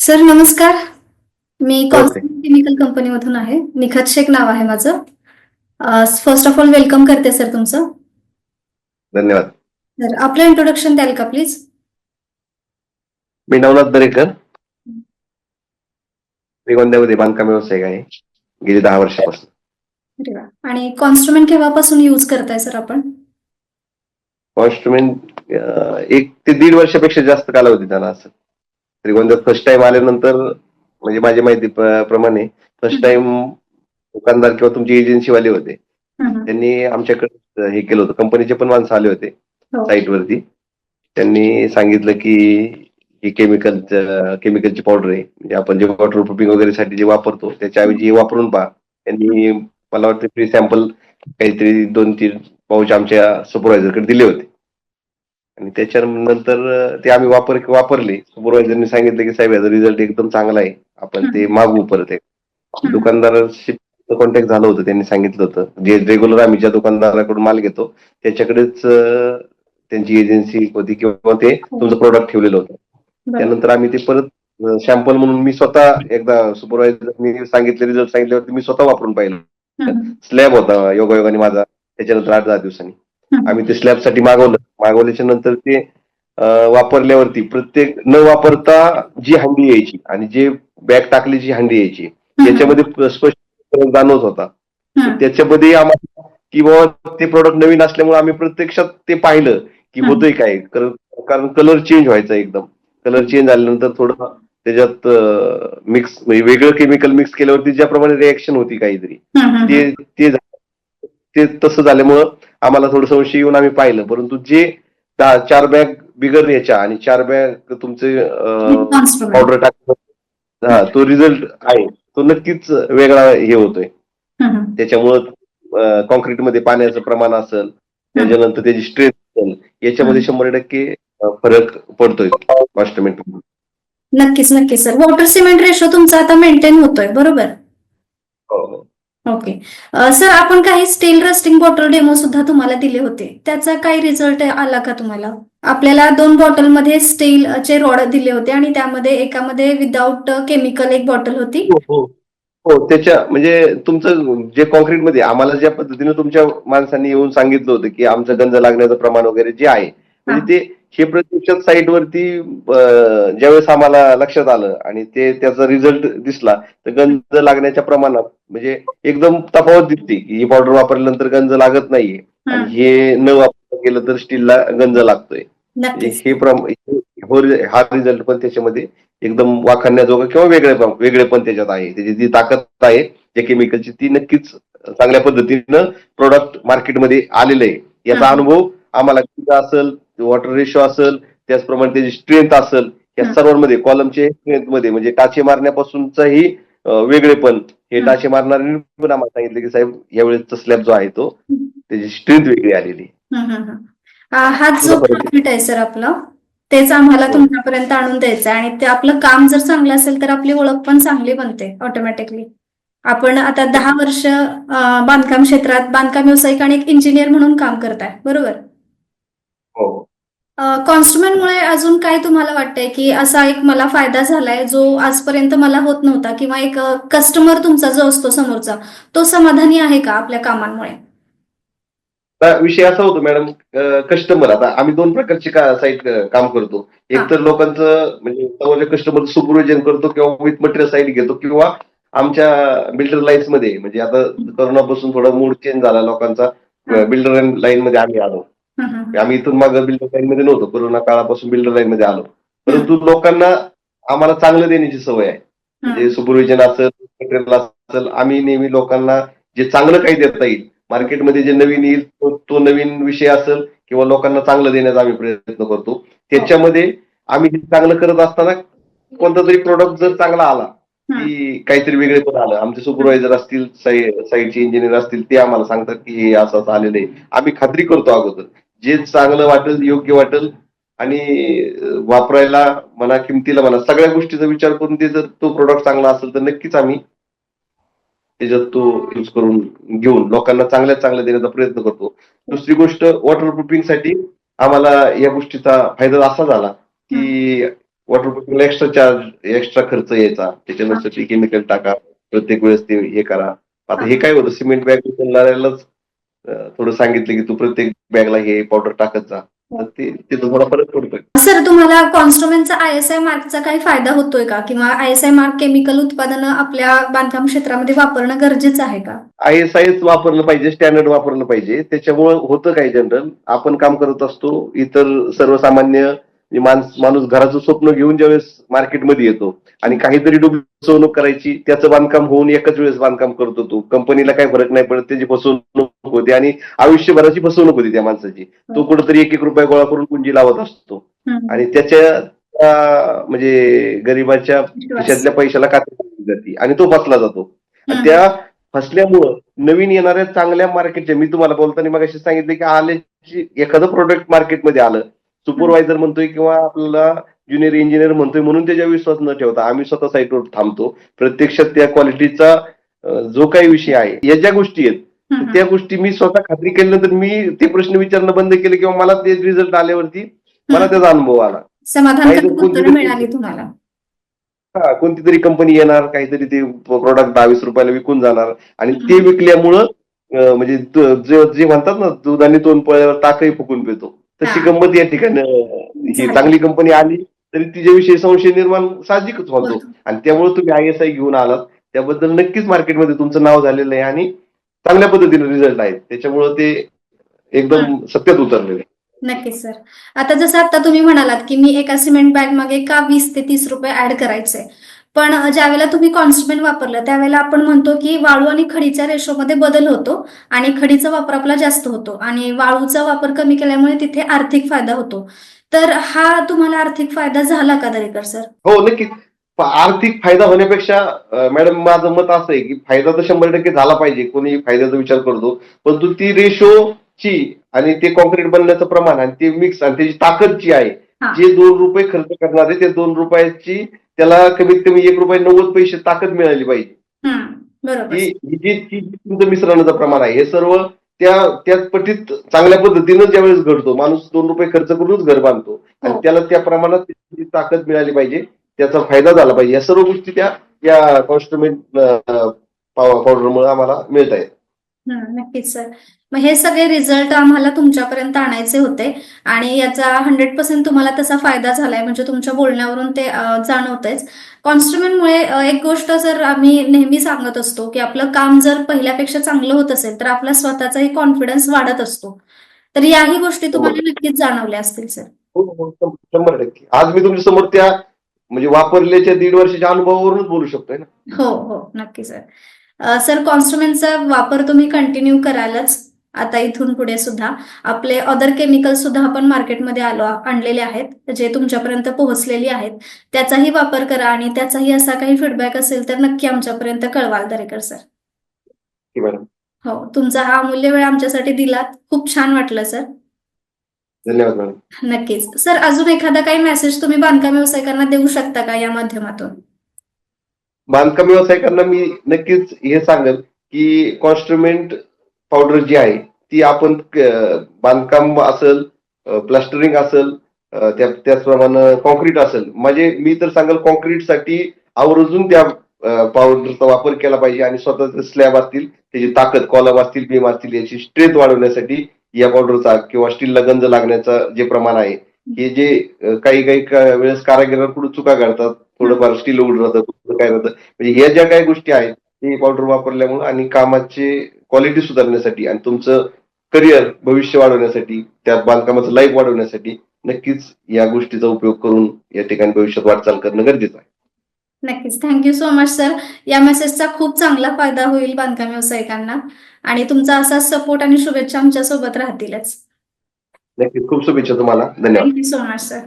Sir नमस्कार. मी. Constant chemical कंपनीमधून आहे. निखत शेख नाव आहे माझं. फर्स्ट ऑफ ऑल वेलकम करते सर तुमचं. धन्यवाद. तर आपलं इंट्रोडक्शन द्याल का प्लीज मी नवनाथ दरेकर. श्रीगोंद्यामध्ये बांधकाम व्यावसायिक आहे. गेली दहा वर्षापासून. आणि कॉन्स्ट्रुमेंट केव्हापासून यूज करताय सर आपण? कॉन्स्ट्रुमेंट एक ते दीड वर्षापेक्षा जास्त कालावधी झाला असं श्रीगोंद्यात फर्स्ट टाइम आल्यानंतर म्हणजे माझी माहिती प्रमाणे फर्स्ट टाइम दुकानदार किंवा तुमची एजन्सीवाले होते. त्यांनी आमच्याकडे हे केलं होतं. कंपनीचे पण माणसं आले होते हो. साईटवरती त्यांनी सांगितलं की ही केमिकल केमिकलची पावडर आहे. म्हणजे आपण जे वॉटर प्रूफिंग वगैरे साठी जे वापरतो त्याच्याऐवजी हे वापरून पहा. त्यांनी मला वाटतं फ्री सॅम्पल काहीतरी दोन तीन पाऊच आमच्या सुपरवायझरकडे दिले होते. आणि त्याच्यानंतर ते आम्ही वापर वापरले सुपरवायझरने सांगितलं की साहेब याचा रिझल्ट एकदम चांगला आहे आपण ते मागवू परत एक. दुकानदाराशी कॉन्टॅक्ट झालं होतं त्यांनी सांगितलं होतं जे रेग्युलर आम्ही ज्या दुकानदाराकडून माल घेतो त्याच्याकडेच त्यांची एजन्सी होती किंवा ते तुमचं प्रोडक्ट ठेवलेलं होतं. त्यानंतर आम्ही ते परत सॅम्पल म्हणून मी स्वतः एकदा सुपरवायझर सांगितले रिझल्ट सांगितल्यावरती मी स्वतः वापरून पाहिलं. स्लॅब होता योगायोगाने माझा त्याच्यानंतर आठ दहा दिवसांनी. आम्ही ते स्लॅबसाठी मागवलं मागवल्याच्या नंतर ते वापरल्यावरती प्रत्येक न वापरता जी हंडी यायची आणि जे बॅग टाकलीची हंडी यायची त्याच्यामध्ये प- स्पष्ट जाणवत होता. त्याच्यामध्ये आम्हाला की बाबा ते प्रोडक्ट नवीन असल्यामुळे आम्ही प्रत्यक्षात ते पाहिलं की. होतंय काय कर- कारण कलर चेंज व्हायचा एकदम कलर चेंज झाल्यानंतर थोडं त्याच्यात मिक्स म्हणजे वेगळं केमिकल मिक्स केल्यावरती ज्याप्रमाणे रिएक्शन होती काहीतरी. ते ते झालं. ते तसं झाल्यामुळं आम्हाला थोडं संशय येऊन आम्ही पाहिलं. परंतु जे दहा चार बॅग बिगर याच्या आणि चार बॅग तुमचे. पावडर टाकलं हा तो रिझल्ट आहे. तो नक्कीच वेगळा हे होतोय. त्याच्यामुळं कॉन्क्रीटमध्ये पाण्याचं प्रमाण असेल त्याच्यानंतर त्याची स्ट्रेंथ असेल याच्यामध्ये. शंभर टक्के फरक पडतोय नक्कीच नक्कीच सर वॉटर सिमेंट रेशो तुमचा आता मेंटेन होतोय बरोबर? ओके सर आपण काही स्टील रस्टिंग बॉटल डेमो सुद्धा तुम्हाला दिले होते. त्याचा काही रिझल्ट आला का तुम्हाला? आपल्याला दोन बॉटलमध्ये स्टीलचे रॉड दिले होते आणि त्यामध्ये एकामध्ये विदाऊट केमिकल एक बॉटल होती. हो हो. त्याच्या म्हणजे तुमचं जे कॉन्क्रीटमध्ये आम्हाला ज्या पद्धतीने तुमच्या माणसांनी येऊन सांगितलं होतं की आमचं गंज लागण्याचं प्रमाण वगैरे जे आहे म्हणजे ते हे प्रत्यक्षात साईटवरती अं, ज्यावेळेस आम्हाला लक्षात आलं आणि ते त्याचा रिझल्ट दिसला तर गंज लागण्याच्या प्रमाणात म्हणजे एकदम तफावत दिसते की ही पावडर वापरल्यानंतर गंज लागत नाहीये. आणि हे न वापर केलं तर स्टीलला गंज लागतोय. हे प्रम हे- हो- रिझल्ट पण त्याच्यामध्ये एकदम वाखाणण्याजोगं किंवा वेगळे वेगळे पण त्याच्यात आहे. त्याची जी ताकद आहे त्या केमिकलची ती नक्कीच चांगल्या पद्धतीनं प्रोडक्ट मार्केटमध्ये आलेलं आहे. याचा. अनुभव आम्हाला असेल वॉटर रेशो असेल त्याचप्रमाणे त्याची स्ट्रेंथ असेल या. सर्वांमध्ये कॉलमचे मध्ये म्हणजे टाचे मारण्यापासूनचाही वेगळेपण हे. टाचे मारणाऱ्यांनी पण आम्हाला सांगितलं की साहेब यावेळेसचा स्लॅब जो आहे तो त्याची स्ट्रेंथ वेगळी आलेली आहे. हम्म, हम्म, हम्म. अ, हा जो. प्रॉफिट आहे सर आपलं तेच आम्हाला हो. तुमच्यापर्यंत आणून द्यायचं आहे आणि ते आपलं काम जर चांगलं असेल तर आपली ओळख पण चांगली बनते ऑटोमॅटिकली आपण आता दहा वर्ष बांधकाम क्षेत्रात बांधकाम व्यावसायिक आणि एक इंजिनियर म्हणून काम करताय बरोबर हो कॉन्स्ट्रुमेंटमुळे अजून काय तुम्हाला वाटतंय की असा एक मला फायदा झालाय जो आजपर्यंत मला होत नव्हता किंवा एक कस्टमर तुमचा जो असतो समोरचा तो समाधानी आहे का आपल्या कामांमुळे? विषय असा होतो मॅडम कस्टमर आता आम्ही दोन प्रकारचे का साईट काम करतो. एक तर लोकांचं म्हणजे कस्टमर सुपरविजन करतो किंवा विथ मटेरियल साईट घेतो किंवा आमच्या बिल्डर लाईन्समध्ये म्हणजे आता करोनापासून थोडा मूड चेंज झाला लोकांचा. बिल्डर लाईन मध्ये आम्ही आलो. आम्ही इथून माग बिल्डर लाईन मध्ये नव्हतो. कोरोना काळापासून बिल्डर लाईन मध्ये आलो. परंतु लोकांना आम्हाला चांगलं देण्याची सवय आहे. म्हणजे सुपरविजन असेल मटेरियल असेल आम्ही नेहमी लोकांना जे चांगलं काही देता येईल मार्केटमध्ये जे नवीन येईल तो तो नवीन विषय असेल किंवा लोकांना चांगलं देण्याचा आम्ही प्रयत्न करतो. त्याच्यामध्ये आम्ही चांगलं करत असताना कोणता तरी प्रोडक्ट जर चांगला आला की काहीतरी वेगळे पण आलं. आमचे सुपरवायझर असतील साईटचे इंजिनियर असतील ते आम्हाला सांगतात की हे असं असं आलेलं आहे. आम्ही खात्री करतो अगोदर. जे चांगलं वाटेल योग्य वाटेल आणि वापरायला म्हणा किमतीला म्हणा सगळ्या गोष्टीचा विचार करून ते जर तो प्रोडक्ट चांगला असेल तर नक्कीच आम्ही त्याच्यात तो यूज करून घेऊन लोकांना चांगल्यात चांगलं देण्याचा प्रयत्न करतो. दुसरी गोष्ट वॉटर प्रूफिंगसाठी आम्हाला या गोष्टीचा फायदा असा झाला की वॉटरप्रूफिंगला एक्स्ट्रा चार्ज एक्स्ट्रा खर्च यायचा. त्याच्यानुसार केमिकल टाका प्रत्येक वेळेस ते हे करा. आता हे काय होतं सिमेंट बॅग थोडं सांगितलं की तू प्रत्येक बॅगला हे पावडर टाकत जा. ते थोडा फरक पडतोय. सर तुम्हाला कॉन्स्ट्रुमेंटचा आय एस आय मार्कचा काही फायदा होतोय का? किंवा I S I mark chemical उत्पादनं आपल्या बांधकाम क्षेत्रामध्ये वापरणं गरजेचं आहे का? आय एस आय वापरलं पाहिजे स्टँडर्ड वापरलं पाहिजे. त्याच्यामुळे होतं काय जनरल आपण काम करत असतो इतर सर्वसामान्य माणस घराचं स्वप्न घेऊन ज्यावेळेस मार्केटमध्ये येतो आणि काहीतरी डुबी फसवणूक करायची त्याचं बांधकाम होऊन एकाच वेळेस बांधकाम करतो तो कंपनीला काही फरक नाही पडत त्याची फसवणूक होते आणि आयुष्यभराची फसवणूक होती त्या माणसाची तो कुठेतरी एक एक रुपया गोळा करून पुंजी लावत असतो. आणि त्याच्या त्या, म्हणजे गरिबाच्या खिशातल्या पैशाला कात्री जाते आणि तो फसला जातो. त्या फसल्यामुळं नवीन येणाऱ्या चांगल्या मार्केटच्या मी तुम्हाला बोलताना मग सांगितलं की आल्याची एखादं प्रोडक्ट मार्केटमध्ये आलं सुपरवायझर म्हणतोय किंवा आपल्याला ज्युनियर इंजिनियर म्हणतोय म्हणून त्याच्या विश्वास न ठेवता आम्ही स्वतः साईटवर थांबतो. प्रत्यक्षात त्या क्वालिटीचा जो काही विषय आहे या ज्या गोष्टी आहेत. त्या गोष्टी मी स्वतः खात्री केल्यानंतर मी ते प्रश्न विचारणं बंद केले किंवा मला ते रिझल्ट आल्यावरती मला त्याचा अनुभव आला. हा कोणती तरी कंपनी येणार काहीतरी ते प्रोडक्ट दहावीस रुपयाला विकून जाणार आणि ते विकल्यामुळं म्हणजे जे जे म्हणतात ना दूध आणि तोंड पळल्यावर ताकही फुकून पितो. तशी. गंमत या ठिकाणी ही. चांगली कंपनी आली तरी तिच्याविषयी संशय निर्माण साहजिकच होतो. आणि त्यामुळे तुम्ही आय एस आय घेऊन आलात. त्याबद्दल नक्कीच मार्केटमध्ये तुमचं नाव झालेलं आहे आणि चांगल्या पद्धतीने रिझल्ट आहेत. त्याच्यामुळं ते एकदम सत्यात उतरलेलं. आहे नक्कीच सर आता जसं आता तुम्ही म्हणालात की मी एका सिमेंट बॅग मागे का वीस ते तीस रुपये ऍड करायचे पण ज्यावेळेला तुम्ही कॉन्स्टमेंट वापरलं त्यावेळेला आपण म्हणतो की वाळू आणि खडीच्या रेशोमध्ये बदल होतो आणि खडीचा वापर आपला जास्त होतो आणि वाळूचा वापर कमी केल्यामुळे तिथे आर्थिक फायदा होतो. तर हा तुम्हाला आर्थिक फायदा झाला का दरेकर सर? हो नक्कीच. आर्थिक फायदा होण्यापेक्षा मॅडम माझं मत असं आहे की फायदा तर शंभर टक्के झाला पाहिजे कोणी फायद्याचा विचार करतो परंतु ती रेशोची आणि ते कॉन्क्रीट बनण्याचं प्रमाण आणि ते मिक्स आणि त्याची ताकद जी आहे. जे दोन रुपये खर्च करणार आहे ते दोन रुपयाची त्याला कमीत कमी एक रुपये नव्वद पैसे ताकद मिळाली पाहिजे. जी तुमचं मिश्रणाचं प्रमाण आहे हे सर्व त्या त्याच पटीत चांगल्या पद्धतीनं ज्यावेळेस घडतो माणूस दोन रुपये खर्च करूनच घर बांधतो. आणि हो. त्याला त्या प्रमाणात ताकद मिळाली पाहिजे त्याचा फायदा झाला पाहिजे. या सर्व गोष्टी त्या या कॉन्स्ट्रुमेंट पावडरमुळे आम्हाला मिळत आहेत नक्कीच सर. मग हे सगळे रिझल्ट आम्हाला तुमच्यापर्यंत आणायचे होते. आणि याचा हंड्रेड पर्सेंट तुम्हाला तसा फायदा झालाय. म्हणजे तुमच्या बोलण्यावरून ते जाणवतंयच. कॉन्स्ट्रुमेंटमुळे एक गोष्ट सर आम्ही नेहमी सांगत असतो की आपलं काम जर पहिल्यापेक्षा चांगलं होत असेल तर आपला स्वतःचाही कॉन्फिडन्स वाढत असतो. तर याही गोष्टी तुम्हाला नक्कीच जाणवल्या असतील सर. हो, हो, शंभर टक्के. आज मी तुमच्यासमोर त्या म्हणजे वापरल्याच्या दीड वर्षाच्या अनुभवावरूनच बोलू शकतोय ना? हो हो. नक्की सर. सर कॉन्स्ट्रुमेंटचा वापर तुम्ही कंटिन्यू करालच. आता इथून पुढे सुद्धा आपले अदर केमिकल सुद्धा आपण मार्केटमध्ये आलो आणलेले आहेत जे तुमच्यापर्यंत पोहोचलेली आहेत त्याचाही वापर करा आणि त्याचाही असा काही फीडबॅक असेल तर नक्की आमच्यापर्यंत कळवाल दरेकर सर हो तुमचा हा अमूल्य वेळ आमच्यासाठी दिलात. खूप छान वाटलं सर धन्यवाद मॅडम नक्कीच. सर अजून एखादा काही मेसेज तुम्ही बांधकाम व्यावसायिकांना देऊ शकता का या माध्यमातून? बांधकाम व्यावसायिकांना मी नक्कीच हे सांगेल की कॉन्स्ट्रुमेंट पावडर जी आहे ती आपण बांधकाम असेल प्लास्टरिंग असेल त्या त्याचप्रमाणे कॉन्क्रीट असेल. म्हणजे मी तर सांगेल कॉन्क्रीटसाठी आवर्जून त्या पावडरचा वापर केला पाहिजे आणि स्वतःचे स्लॅब असतील त्याची ताकद कॉलम असतील बीम असतील याची स्ट्रेंथ वाढवण्यासाठी या पावडरचा किंवा स्टीलला गंज लागण्याचा जे प्रमाण आहे हे जे काही काही वेळेस कारागिरांकडून चुका घडतात थोडंफार स्टील उघड राहतं काय राहतं. म्हणजे ह्या ज्या काही गोष्टी आहेत ते पावडर वापरल्यामुळे आणि कामाचे क्वालिटी सुधारण्यासाठी आणि तुमचं करिअर भविष्य वाढवण्यासाठी त्या बांधकामाचं लाईफ वाढवण्यासाठी नक्कीच या गोष्टीचा उपयोग करून या ठिकाणी भविष्यात वाटचाल करणं गरजेचं आहे. नक्कीच. थँक्यू सो मच सर या मेसेजचा खूप चांगला फायदा होईल बांधकाम व्यावसायिकांना आणि तुमचा असा सपोर्ट आणि शुभेच्छा आमच्यासोबत राहतीलच. नक्कीच. खूप शुभेच्छा तुम्हाला. धन्यवाद. Thank you so much sir